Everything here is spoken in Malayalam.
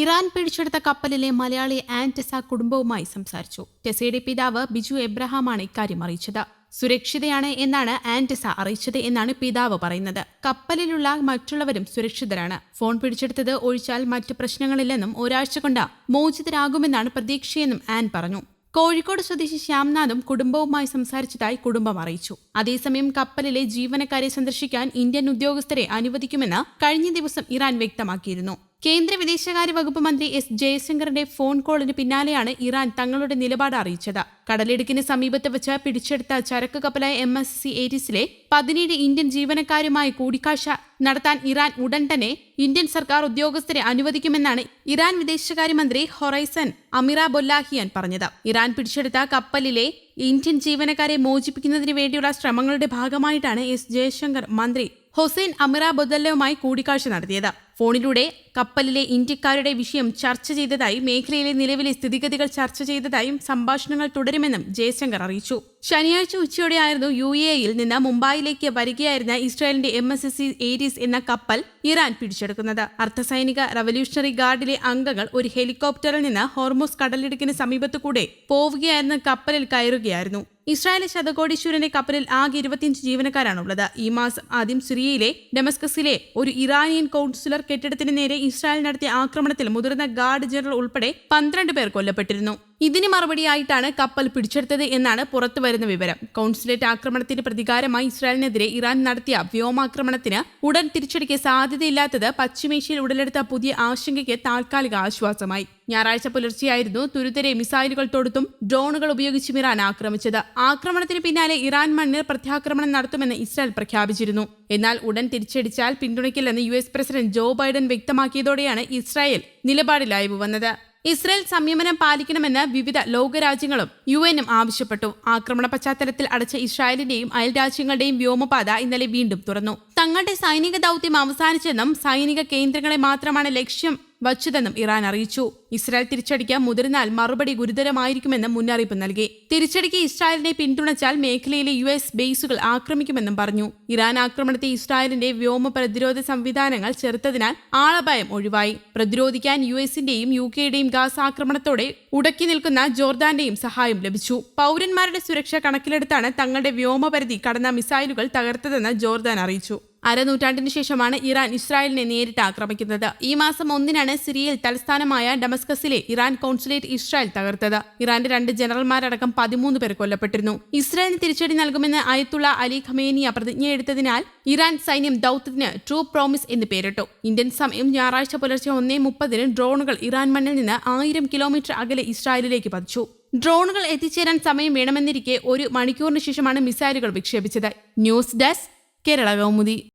ഇറാൻ പിടിച്ചെടുത്ത കപ്പലിലെ മലയാളി ആന്റസ കുടുംബവുമായി സംസാരിച്ചു. ടെസയുടെ പിതാവ് ബിജു എബ്രഹാമാണ് ഇക്കാര്യം അറിയിച്ചത്. സുരക്ഷിതയാണ് എന്നാണ് ആന്റസ അറിയിച്ചത് എന്നാണ് പിതാവ് പറയുന്നത്. കപ്പലിലുള്ള മറ്റുള്ളവരും സുരക്ഷിതരാണ്. ഫോൺ പിടിച്ചെടുത്തത് ഒഴിച്ചാൽ മറ്റു പ്രശ്നങ്ങളില്ലെന്നും ഒരാഴ്ച കൊണ്ട് മോചിതരാകുമെന്നാണ് പ്രതീക്ഷയെന്നും ആൻ പറഞ്ഞു. കോഴിക്കോട് സ്വദേശി ശ്യാംനാഥും കുടുംബവുമായി സംസാരിച്ചതായി കുടുംബം അറിയിച്ചു. അതേസമയം കപ്പലിലെ ജീവനക്കാരെ സന്ദർശിക്കാൻ ഇന്ത്യൻ ഉദ്യോഗസ്ഥരെ അനുവദിക്കുമെന്ന് കഴിഞ്ഞ ദിവസം ഇറാൻ വ്യക്തമാക്കിയിരുന്നു. കേന്ദ്ര വിദേശകാര്യ വകുപ്പ് മന്ത്രി എസ് ജയശങ്കറിന്റെ ഫോൺ കോളിന് പിന്നാലെയാണ് ഇറാൻ തങ്ങളുടെ നിലപാട് അറിയിച്ചത്. കടലിടുക്കിന് സമീപത്ത് വെച്ച് പിടിച്ചെടുത്ത ചരക്ക് കപ്പലായ എം എസ് സി ഏരിസിലെ പതിനേഴ് ഇന്ത്യൻ ജീവനക്കാരുമായി കൂടിക്കാഴ്ച നടത്താൻ ഇറാൻ ഉടൻ തന്നെ ഇന്ത്യൻ സർക്കാർ ഉദ്യോഗസ്ഥരെ അനുവദിക്കുമെന്നാണ് ഇറാൻ വിദേശകാര്യമന്ത്രി ഹൊറൈസൻ അമിറ ബൊല്ലാഹിയാൻ പറഞ്ഞത്. ഇറാൻ പിടിച്ചെടുത്ത കപ്പലിലെ ഇന്ത്യൻ ജീവനക്കാരെ മോചിപ്പിക്കുന്നതിന് വേണ്ടിയുള്ള ശ്രമങ്ങളുടെ ഭാഗമായിട്ടാണ് എസ് ജയശങ്കർ മന്ത്രി ഹുസൈൻ അമിറ ബൊദല്ലയുമായി കൂടിക്കാഴ്ച നടത്തിയത്. ഫോണിലൂടെ കപ്പലിലെ ഇന്ത്യക്കാരുടെ വിഷയം ചർച്ച ചെയ്തതായി മേഖലയിലെ നിലവിലെ സ്ഥിതിഗതികൾ ചർച്ച ചെയ്തതായും സംഭാഷണങ്ങൾ തുടരുമെന്നും ജയശങ്കർ അറിയിച്ചു. ശനിയാഴ്ച ഉച്ചയോടെയായിരുന്നു യു എ യിൽ നിന്ന് മുംബൈയിലേക്ക് വരികയായിരുന്ന ഇസ്രായേലിന്റെ M S S C Aries എന്ന കപ്പൽ ഇറാൻ പിടിച്ചെടുക്കുന്നത്. അർദ്ധസൈനിക റവല്യൂഷണറി ഗാർഡിലെ അംഗങ്ങൾ ഒരു ഹെലികോപ്റ്ററിൽ നിന്ന് ഹോർമോസ് കടലിടുക്കിന് സമീപത്തു കൂടെ പോവുകയായിരുന്ന കപ്പലിൽ കയറുകയായിരുന്നു. ഇസ്രായേലി ശതകോടീശ്വരന്റെ കപ്പലിൽ ആകെ ഇരുപത്തിയഞ്ച് ജീവനക്കാരാണുള്ളത്. ഈ മാസം ആദ്യം സിറിയയിലെ ഡെമസ്കസിലെ ഒരു ഇറാനിയൻ കൗൺസിലർ കെട്ടിടത്തിന് നേരെ ഇസ്രായേൽ നടത്തിയ ആക്രമണത്തിൽ മുതിർന്ന ഗാർഡ് ജനറൽ ഉൾപ്പെടെ പന്ത്രണ്ട് പേർ കൊല്ലപ്പെട്ടിരുന്നു. ഇതിന് മറുപടിയായിട്ടാണ് കപ്പൽ പിടിച്ചെടുത്തത് എന്നാണ് പുറത്തുവരുന്ന വിവരം. കോൺസുലേറ്റ് ആക്രമണത്തിന് പ്രതികാരമായി ഇസ്രായേലിനെതിരെ ഇറാൻ നടത്തിയ വ്യോമാക്രമണത്തിന് ഉടൻ തിരിച്ചടിക്ക് സാധ്യതയില്ലാത്തത് പശ്ചിമേഷ്യയിൽ ഉടലെടുത്ത പുതിയ ആശങ്കയ്ക്ക് താൽക്കാലിക ആശ്വാസമായി. ഞായറാഴ്ച പുലർച്ചെയായിരുന്നു തുരുത്തരെ മിസൈലുകൾ തൊടുത്തും ഡ്രോണുകൾ ഉപയോഗിച്ചും ഇറാൻ ആക്രമിച്ചത്. ആക്രമണത്തിന് പിന്നാലെ ഇറാൻ മണ്ണിൽ പ്രത്യാക്രമണം നടത്തുമെന്ന് ഇസ്രായേൽ പ്രഖ്യാപിച്ചിരുന്നു. എന്നാൽ ഉടൻ തിരിച്ചടിച്ചാൽ പിന്തുണയ്ക്കില്ലെന്ന് യു പ്രസിഡന്റ് ജോ ബൈഡൻ വ്യക്തമാക്കിയതോടെയാണ് ഇസ്രായേൽ നിലപാടിലായി വന്നത്. ഇസ്രായേൽ സംയമനം പാലിക്കണമെന്ന് വിവിധ ലോകരാജ്യങ്ങളും യു എനും ആവശ്യപ്പെട്ടു. ആക്രമണ പശ്ചാത്തലത്തിൽ അടച്ച ഇസ്രായേലിന്റെയും അയൽരാജ്യങ്ങളുടെയും വ്യോമപാത ഇന്നലെ വീണ്ടും തുറന്നു. തങ്ങളുടെ സൈനിക ദൗത്യം അവസാനിച്ചെന്നും സൈനിക കേന്ദ്രങ്ങളെ മാത്രമാണ് ലക്ഷ്യം വച്ചതെന്നും ഇറാൻ അറിയിച്ചു. ഇസ്രായേൽ തിരിച്ചടിക്ക് മുതിർന്നാൽ മറുപടി ഗുരുതരമായിരിക്കുമെന്നും മുന്നറിയിപ്പ് നൽകി. തിരിച്ചടിക്ക് ഇസ്രായേലിനെ പിന്തുണച്ചാൽ മേഖലയിലെ യു എസ് ബേസുകൾ ആക്രമിക്കുമെന്നും പറഞ്ഞു. ഇറാൻ ആക്രമണത്തെ ഇസ്രായേലിന്റെ വ്യോമ പ്രതിരോധ സംവിധാനങ്ങൾ ചെറുത്തതിനാൽ ആളപായം ഒഴിവായി. പ്രതിരോധിക്കാൻ യു എസിന്റെയും യു കെയുടെയും ഗാസ് ആക്രമണത്തോടെ ഉടക്കി നിൽക്കുന്ന ജോർദാന്റെയും സഹായം ലഭിച്ചു. പൗരന്മാരുടെ സുരക്ഷ കണക്കിലെടുത്താണ് തങ്ങളുടെ വ്യോമപരിധി കടന്ന മിസൈലുകൾ തകർത്തതെന്ന് ജോർദാൻ അറിയിച്ചു. അരനൂറ്റാണ്ടിന് ശേഷമാണ് ഇറാൻ ഇസ്രായേലിനെ നേരിട്ട് ആക്രമിക്കുന്നത്. ഈ മാസം ഒന്നിനാണ് സിറിയയിൽ തലസ്ഥാനമായ ഡമസ്കസിലെ ഇറാൻ കോൺസുലേറ്റ് ഇസ്രായേൽ തകർത്തത്. ഇറാന്റെ രണ്ട് ജനറൽമാരടക്കം പതിമൂന്ന് പേർ കൊല്ലപ്പെട്ടിരുന്നു. ഇസ്രായേലിന് തിരിച്ചടി നൽകുമെന്ന് അയത്തുള്ള അലി ഖമേനിയ പ്രതിജ്ഞയെടുത്തതിനാൽ ഇറാൻ സൈന്യം ദൌത്യത്തിന് ട്രൂ പ്രോമിസ് എന്ന് പേരിട്ടു. ഇന്ത്യൻ സമയം ഞായറാഴ്ച പുലർച്ചെ ഒന്നേ മുപ്പതിന് ഡ്രോണുകൾ ഇറാൻ മണ്ണിൽ നിന്ന് ആയിരം കിലോമീറ്റർ അകലെ ഇസ്രായേലിലേക്ക് പതിച്ചു. ഡ്രോണുകൾ എത്തിച്ചേരാൻ സമയം വേണമെന്നിരിക്കെ ഒരു മണിക്കൂറിന് ശേഷമാണ് മിസൈലുകൾ വിക്ഷേപിച്ചത്. News desk Kerala Kaumudi.